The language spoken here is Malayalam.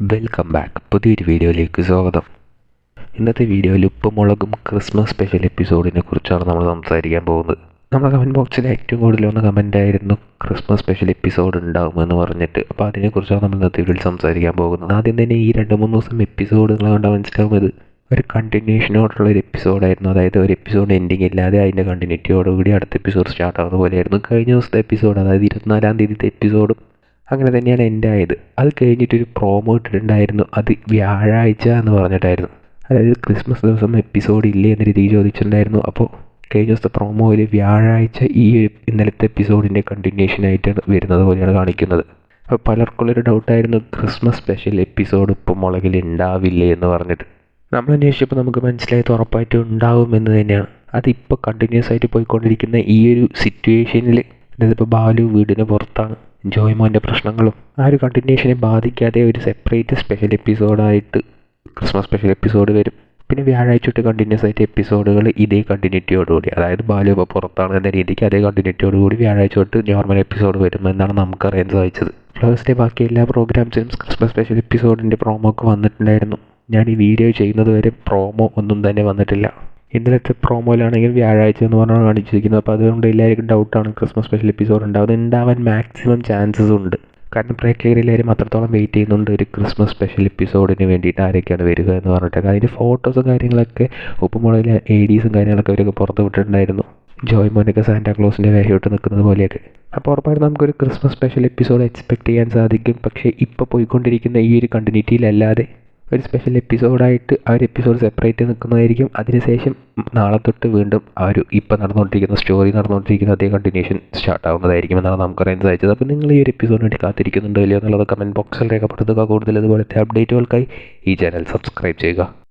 വെൽക്കം ബാക്ക് പുതിയൊരു വീഡിയോയിലേക്ക് സ്വാഗതം. ഇന്നത്തെ വീഡിയോയിൽ ഉപ്പുമുളകും ക്രിസ്മസ് സ്പെഷ്യൽ എപ്പിസോഡിനെ കുറിച്ചാണ് നമ്മൾ സംസാരിക്കാൻ പോകുന്നത്. നമ്മുടെ കമന്റ് ബോക്സിൽ ഏറ്റവും കൂടുതൽ വന്ന കമന്റ് ആയിരുന്നു ക്രിസ്മസ് സ്പെഷ്യൽ എപ്പിസോഡ് ഉണ്ടാകുമെന്ന് പറഞ്ഞിട്ട്. അപ്പോൾ അതിനെക്കുറിച്ചാണ് നമ്മൾ ഇന്നത്തെ വീഡിയോയിൽ സംസാരിക്കാൻ പോകുന്നത്. ആദ്യം തന്നെ ഈ രണ്ട് മൂന്ന് ദിവസം എപ്പിസോഡുകൾ കണ്ടാൽ മനസ്സിലാവും. ഇത് ഒരു കണ്ടിന്യൂഷനോടുള്ള ഒരു എപ്പിസോഡായിരുന്നു അതായത് ഒരു എപ്പിസോഡ് എൻഡിങ് ഇല്ലാതെ അതിന്റെ കണ്ടിന്യൂറ്റിയോടുകൂടി അടുത്ത എപ്പിസോഡ് സ്റ്റാർട്ട് ആവുന്ന പോലെയായിരുന്നു. കഴിഞ്ഞ ദിവസത്തെ എപ്പിസോഡ് അതായത് ഇരുപത്തിനാലാം തീയതിത്തെ എപ്പിസോഡും അങ്ങനെ തന്നെയാണ് എന്റെ ആയത് അത് കഴിഞ്ഞിട്ടൊരു പ്രോമോ ഇട്ടിട്ടുണ്ടായിരുന്നു. അത് വ്യാഴാഴ്ച എന്ന് പറഞ്ഞിട്ടായിരുന്നു. അതായത് ക്രിസ്മസ് ദിവസം എപ്പിസോഡ് ഇല്ലേ എന്ന രീതിയിൽ ചോദിച്ചിട്ടുണ്ടായിരുന്നു. അപ്പോൾ കഴിഞ്ഞ ദിവസത്തെ പ്രോമോയിൽ വ്യാഴാഴ്ച ഈ ഇന്നലത്തെ എപ്പിസോഡിന്റെ കണ്ടിന്യൂഷൻ ആയിട്ടാണ് വരുന്നത് പോലെയാണ് കാണിക്കുന്നത്. അപ്പോൾ പലർക്കുള്ളൊരു ഡൗട്ടായിരുന്നു ക്രിസ്മസ് സ്പെഷ്യൽ എപ്പിസോഡ് ഇപ്പം മുളകിൽ ഉണ്ടാവില്ലേ എന്ന് പറഞ്ഞിട്ട്. നമ്മൾ അന്വേഷിച്ചപ്പോൾ നമുക്ക് മനസ്സിലായത് ഉറപ്പായിട്ടും ഉണ്ടാവും എന്ന് തന്നെയാണ്. അതിപ്പോൾ കണ്ടിന്യൂസ് ആയിട്ട് പോയിക്കൊണ്ടിരിക്കുന്ന ഈ ഒരു സിറ്റുവേഷനിൽ അതായത് ഇപ്പോൾ ബാലു വീടിന് പുറത്താണ്. ജോയ്മോന്റെ പ്രശ്നങ്ങളും ആ ഒരു കണ്ടിന്യൂഷനെ ബാധിക്കാതെ ഒരു സെപ്പറേറ്റ് സ്പെഷ്യൽ എപ്പിസോഡായിട്ട് ക്രിസ്മസ് സ്പെഷ്യൽ എപ്പിസോഡ് വരും. പിന്നെ വ്യാഴാഴ്ച തൊട്ട് കണ്ടിന്യൂസ് ആയിട്ട് എപ്പിസോഡുകൾ ഇതേ കണ്ടിന്യൂറ്റിയോടുകൂടി അതായത് ബാലു ഇപ്പോൾ പുറത്താണ് എന്ന രീതിക്ക് അതേ കണ്ടിന്യൂറ്റിയോടുകൂടി വ്യാഴാഴ്ച തൊട്ട് നോർമൽ എപ്പിസോഡ് വരുമെന്നാണ് നമുക്കറിയാൻ സാധിച്ചത്. ഫ്ലവേഴ്സ് ഡേ ബാക്കി എല്ലാ പ്രോഗ്രാംസിനും ക്രിസ്മസ് സ്പെഷ്യൽ എപ്പിസോഡിന്റെ പ്രോമോ ഒക്കെ വന്നിട്ടുണ്ടായിരുന്നു. ഞാൻ ഈ വീഡിയോ ചെയ്യുന്നത് വരെ പ്രോമോ ഒന്നും തന്നെ വന്നിട്ടില്ല. ഇന്നലത്തെ പ്രോമോയിലാണെങ്കിലും വ്യാഴാഴ്ച എന്ന് പറഞ്ഞാണ് കാണിച്ചിരിക്കുന്നത് അപ്പോൾ അതുകൊണ്ട് എല്ലാവർക്കും ഡൗട്ടാണ് ക്രിസ്മസ് സ്പെഷ്യൽ എപ്പിസോഡ് ഉണ്ടാവും ഉണ്ടാവാൻ മാക്സിമം ചാൻസസ് ഉണ്ട്. കാരണം പ്രേക്ഷകരെല്ലാവരും അത്രത്തോളം വെയിറ്റ് ചെയ്യുന്നുണ്ട് ഒരു ക്രിസ്മസ് സ്പെഷ്യൽ എപ്പിസോഡിന് വേണ്ടിയിട്ട് ആരൊക്കെയാണ് വരിക എന്ന് പറഞ്ഞിട്ട്. അതിന്റെ ഫോട്ടോസും കാര്യങ്ങളൊക്കെ ഉപ്പുമുളകിലെ എ ഡീസും കാര്യങ്ങളൊക്കെ അവരൊക്കെ പുറത്ത് വിട്ടിട്ടുണ്ടായിരുന്നു. ജോയ് മോനൊക്കെ സാന്റാക്ലോസിന്റെ വേഷമിട്ട് നിൽക്കുന്നത് പോലെയൊക്കെ. അപ്പോൾ ഉറപ്പായിട്ടും നമുക്കൊരു ക്രിസ്മസ് സ്പെഷ്യൽ എപ്പിസോഡ് എക്സ്പെക്ട് ചെയ്യാൻ സാധിക്കും. പക്ഷേ ഇപ്പോൾ പോയിക്കൊണ്ടിരിക്കുന്ന ഈ ഒരു കണ്ടിന്യൂറ്റിയിലല്ലാതെ ഒരു സ്പെഷ്യൽ എപ്പിസോഡായിട്ട് ആ ഒരു എപ്പിസോഡ് സെപ്പറേറ്റ് നിൽക്കുന്നതായിരിക്കും. അതിനുശേഷം നാളെ തൊട്ട് വീണ്ടും ആ ഒരു ഇപ്പോൾ നടന്നുകൊണ്ടിരിക്കുന്ന സ്റ്റോറി നടന്നുകൊണ്ടിരിക്കുന്ന അതേ കണ്ടിന്യൂഷൻ സ്റ്റാർട്ട് ആവുന്നതായിരിക്കും എന്നാണ് നമുക്കറിയാൻ സാധിച്ചത്. അപ്പോൾ നിങ്ങൾ ഈ ഒരു എപ്പിസോഡിന് വേണ്ടി കാത്തിരിക്കുന്നുണ്ടോ ഇല്ലയോ എന്നുള്ളത് കമന്റ് ബോക്സിൽ രേഖപ്പെടുത്തുക. കൂടുതൽ ഇതുപോലത്തെ അപ്ഡേറ്റുകൾക്കായി ഈ ചാനൽ സബ്സ്ക്രൈബ് ചെയ്യുക.